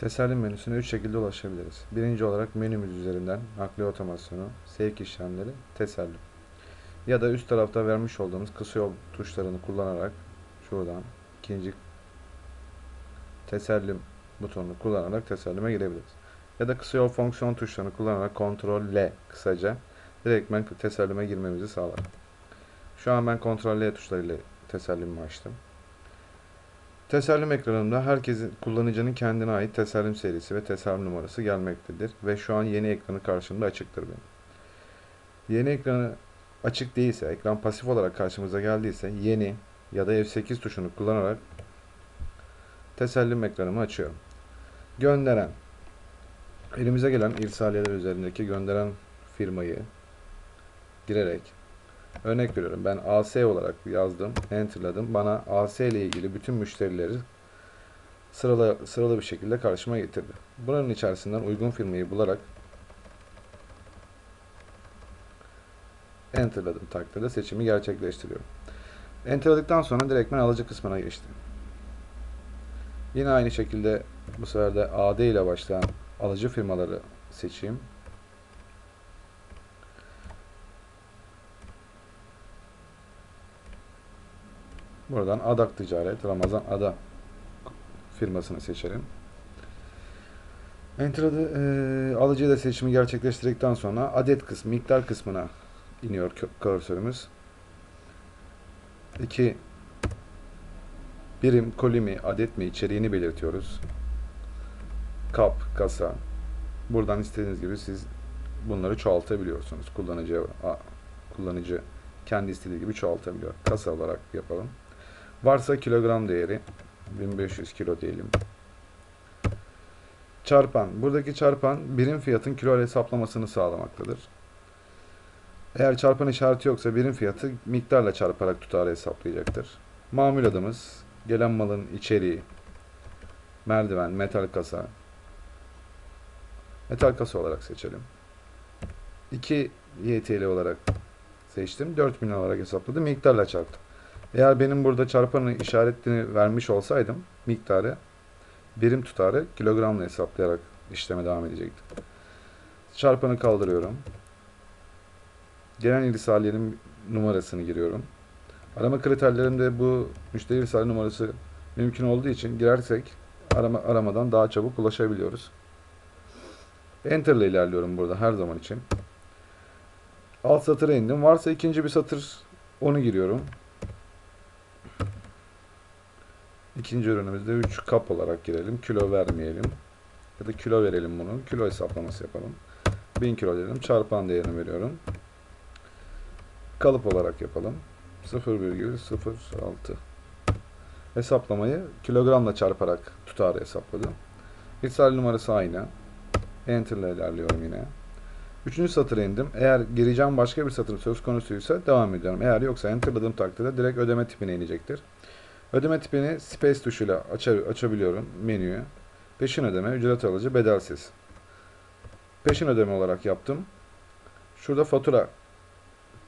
Teselli menüsüne 3 şekilde ulaşabiliriz. Birinci olarak menümüz üzerinden nakliye otomasyonu, sevk işlemleri, teselli. Ya da üst tarafta vermiş olduğumuz kısa yol tuşlarını kullanarak şuradan ikinci tesellim butonunu kullanarak tesellime girebiliriz. Ya da kısa yol fonksiyon tuşlarını kullanarak Ctrl L kısaca direktmen tesellime girmemizi sağlar. Şu an ben Ctrl L tuşlarıyla tesellimimi açtım. Tesellim ekranında herkesin kullanıcının kendine ait tesellim serisi ve tesellim numarası gelmektedir ve şu an yeni ekranı karşımda açıktır benim. Yeni ekranı açık değilse, ekran pasif olarak karşımıza geldiyse yeni ya da F8 tuşunu kullanarak tesellim ekranımı açıyorum. Gönderen elimize gelen irsaliyeler üzerindeki gönderen firmayı girerek Örnek veriyorum ben AS olarak yazdım, enterladım. Bana AS ile ilgili bütün müşterileri sıralı, sıralı bir şekilde karşıma getirdi. Bunun içerisinden uygun firmayı bularak enterladım takdirde seçimi gerçekleştiriyorum. Enterladıktan sonra direktmen alıcı kısmına geçtim. Yine aynı şekilde bu sefer de AD ile başlayan alıcı firmaları seçeyim. Buradan Adak Ticaret, Ramazan Ada firmasını seçelim. Enter'da e, alıcıyla seçimi gerçekleştirdikten sonra adet kısmı, miktar kısmına iniyor cursörümüz. 2 birim koli mi, adet mi içeriğini belirtiyoruz. Kap, kasa. Buradan istediğiniz gibi siz bunları çoğaltabiliyorsunuz. Kullanıcı kullanıcı kendi istediği gibi çoğaltabiliyor. Kasa olarak yapalım. Varsa kilogram değeri 1500 kilo diyelim. Çarpan. Buradaki çarpan birim fiyatın kilo hesaplamasını sağlamaktadır. Eğer çarpan işareti yoksa birim fiyatı miktarla çarparak tutarı hesaplayacaktır. Mamul adımız, gelen malın içeriği, merdiven, metal kasa, metal kasa olarak seçelim. 2 YTL olarak seçtim. 4000 olarak hesapladım. Miktarla çarptım. Eğer benim burada çarpanın işaretini vermiş olsaydım miktarı birim tutarı kilogramla hesaplayarak işleme devam edecektim. Çarpanı kaldırıyorum. Gelen irsaliyenin numarasını giriyorum. Arama kriterlerimde bu müşteri irsali numarası mümkün olduğu için girersek arama, aramadan daha çabuk ulaşabiliyoruz. Enter ile ilerliyorum burada her zaman için. Alt satıra indim. Varsa ikinci bir satır onu giriyorum. İkinci ürünümüzde 3 kap olarak girelim. Kilo vermeyelim. Ya da kilo verelim bunu. Kilo hesaplaması yapalım. 1000 kilo dedim. Çarpan değerini veriyorum. Kalıp olarak yapalım. 0,06 Hesaplamayı kilogramla çarparak tutarı hesapladım. İrsal numarası aynı. Enter ile ilerliyorum yine. Üçüncü satıra indim. Eğer gireceğim başka bir satır söz konusuysa devam ediyorum. Eğer yoksa enterladığım takdirde direkt ödeme tipine inecektir. Ödeme tipini space tuşuyla açar, açabiliyorum menüyü. Peşin ödeme, ücret alıcı, bedelsiz. Peşin ödeme olarak yaptım. Şurada fatura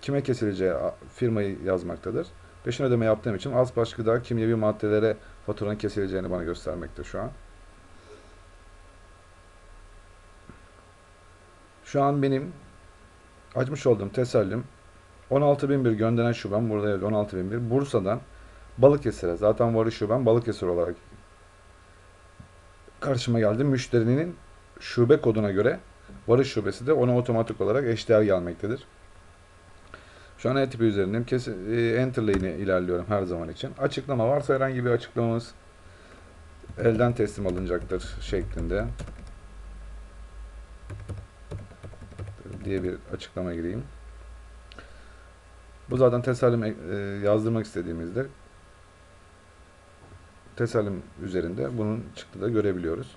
kime kesileceği firmayı yazmaktadır. Peşin ödeme yaptığım için az baş gıda kimyevi maddelere faturanın kesileceğini bana göstermekte şu an. Şu an benim açmış olduğum tesellim 16.001 gönderen şubem burada yazıyor 16.001 Bursa'dan Balıkesir'e zaten varış şubem Balıkesir olarak karşıma geldi. Müşterinin şube koduna göre varış şubesi de ona otomatik olarak eşdeğer gelmektedir. Şu an E-tipi üzerindeyim. Kesin, e, enter ile ilerliyorum her zaman için. Açıklama varsa herhangi bir açıklamamız elden teslim alınacaktır şeklinde diye bir açıklama gireyim. Bu zaten tesellim e, yazdırmak istediğimizde tesellim üzerinde bunun çıktığı da görebiliyoruz.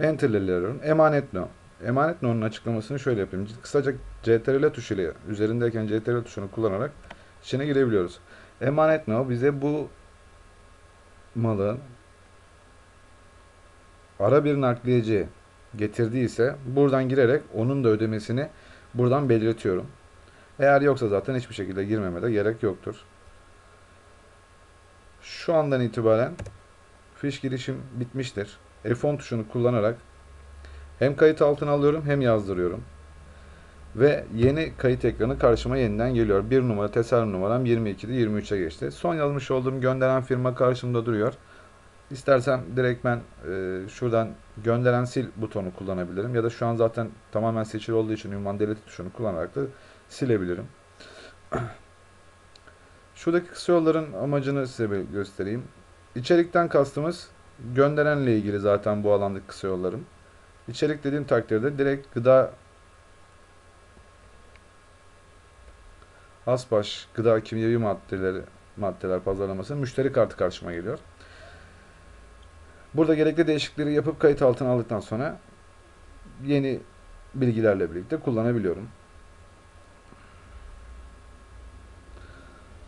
Enter ile ilerliyorum. Emanet no. Emanet no'nun açıklamasını şöyle yapayım. Kısaca CTRL tuşuyla üzerindeyken CTRL tuşunu kullanarak içine girebiliyoruz. Emanet no bize bu malı ara bir nakliyeci getirdiyse buradan girerek onun da ödemesini buradan belirtiyorum. Eğer yoksa zaten hiçbir şekilde girmeme de gerek yoktur. Şu andan itibaren fiş girişim bitmiştir. F10 tuşunu kullanarak hem kayıt altına alıyorum hem yazdırıyorum. Ve yeni kayıt ekranı karşıma yeniden geliyor. Bir numara tasarruf numaram 22'de 23'e geçti. Son yazmış olduğum gönderen firma karşımda duruyor. İstersem direkt ben e, şuradan gönderen sil butonu kullanabilirim. Ya da şu an zaten tamamen seçili olduğu için ünvan delete tuşunu kullanarak da silebilirim. Şuradaki kısa yolların amacını size göstereyim. İçerikten kastımız gönderenle ilgili zaten bu alandaki kısa yollarım. İçerik dediğim takdirde direkt gıda Asbaş gıda kimyevi maddeleri maddeler pazarlaması müşteri kartı karşıma geliyor. Burada gerekli değişiklikleri yapıp kayıt altına aldıktan sonra yeni bilgilerle birlikte kullanabiliyorum.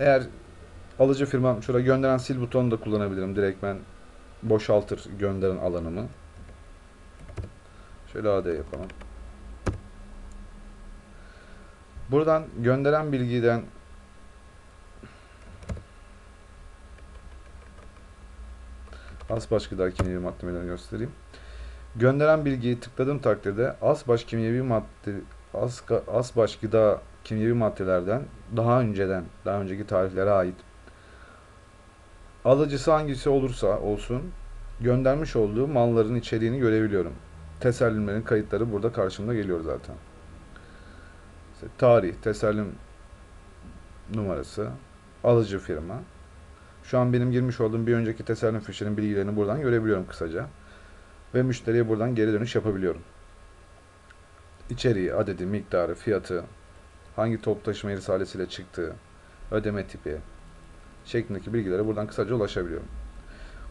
Eğer alıcı firmam şurada gönderen sil butonunu da kullanabilirim. Direkt ben boşaltır gönderen alanımı. Şöyle AD yapalım. Buradan gönderen bilgiden Asbaş gıda kimyevi maddelerini göstereyim. Gönderen bilgiyi tıkladığım takdirde Asbaş kimyevi madde Aska, Asbaş gıda kimyevi maddelerden daha önceden, daha önceki tarihlere ait alıcısı hangisi olursa olsun göndermiş olduğu malların içeriğini görebiliyorum. Tesellimlerin kayıtları burada karşımda geliyor zaten. İşte tarih, tesellim numarası, alıcı firma. Şu an benim girmiş olduğum bir önceki tesellim fişinin bilgilerini buradan görebiliyorum kısaca. Ve müşteriye buradan geri dönüş yapabiliyorum. İçeriği, adedi, miktarı, fiyatı, hangi top taşıma risalesiyle çıktığı, ödeme tipi şeklindeki bilgilere buradan kısaca ulaşabiliyorum.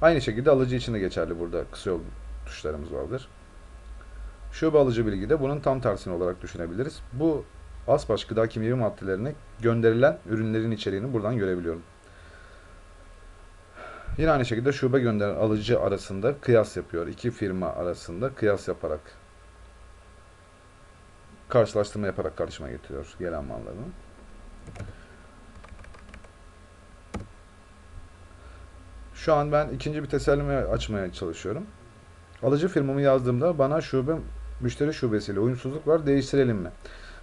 Aynı şekilde alıcı için de geçerli burada kısa yol tuşlarımız vardır. Şube alıcı bilgi de bunun tam tersini olarak düşünebiliriz. Bu Asbaş gıda kimyevi maddelerine gönderilen ürünlerin içeriğini buradan görebiliyorum. Yine aynı şekilde şube gönderen alıcı arasında kıyas yapıyor. İki firma arasında kıyas yaparak karşılaştırma yaparak karşıma getiriyor gelen mallarını. Şu an ben ikinci bir tesellimi açmaya çalışıyorum. Alıcı firmamı yazdığımda bana şube müşteri şubesiyle uyumsuzluk var değiştirelim mi?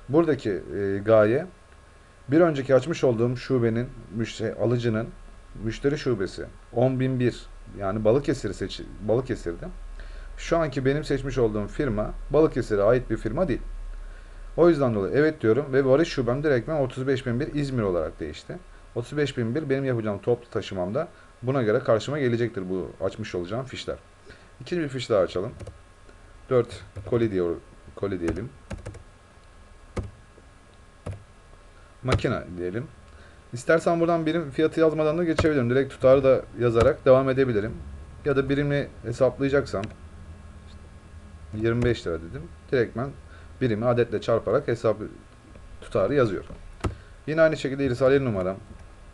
Buradaki e, gaye bir önceki açmış olduğum şubenin müşteri, alıcının müşteri şubesi 10.001 yani Balıkesir'i seç Balıkesir'de. Şu anki benim seçmiş olduğum firma Balıkesir'e ait bir firma değil. O yüzden dolayı evet diyorum ve varış şubem direktmen 35.001 İzmir olarak değişti. 35.001 benim yapacağım toplu taşımamda buna göre karşıma gelecektir bu açmış olacağım fişler. İkinci bir fiş daha açalım. 4 koli diyor koli diyelim. Makine diyelim. İstersen buradan birim fiyatı yazmadan da geçebilirim. Direkt tutarı da yazarak devam edebilirim. Ya da birimi hesaplayacaksam 25 lira dedim. Direktmen birimi adetle çarparak hesap tutarı yazıyor. Yine aynı şekilde irsaliye numaram.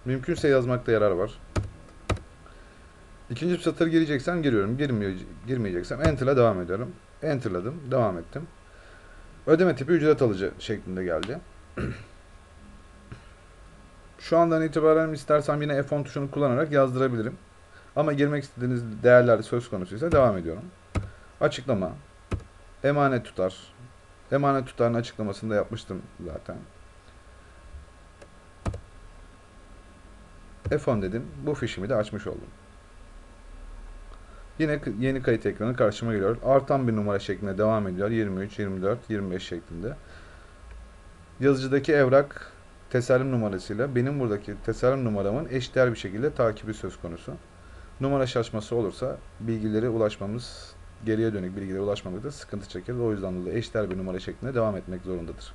Mümkünse yazmakta yarar var. İkinci bir satır gireceksen giriyorum. Girmiyor, girmeyeceksem Enter'la devam ediyorum. Enter'ladım. Devam ettim. Ödeme tipi ücret alıcı şeklinde geldi. Şu andan itibaren istersem yine F10 tuşunu kullanarak yazdırabilirim. Ama girmek istediğiniz değerler söz konusuysa devam ediyorum. Açıklama. Emanet tutar. Emanet tutarın açıklamasını da yapmıştım zaten. F10 dedim. Bu fişimi de açmış oldum. Yine yeni kayıt ekranı karşıma geliyor. Artan bir numara şeklinde devam ediyor. 23, 24, 25 şeklinde. Yazıcıdaki evrak tesellim numarasıyla benim buradaki tesellim numaramın eşdeğer bir şekilde takibi söz konusu. Numara şaşması olursa bilgileri ulaşmamız, geriye dönük bilgilere ulaşmamakta sıkıntı çekeriz. O yüzden dolayı eşdeğer bir numara şeklinde devam etmek zorundadır.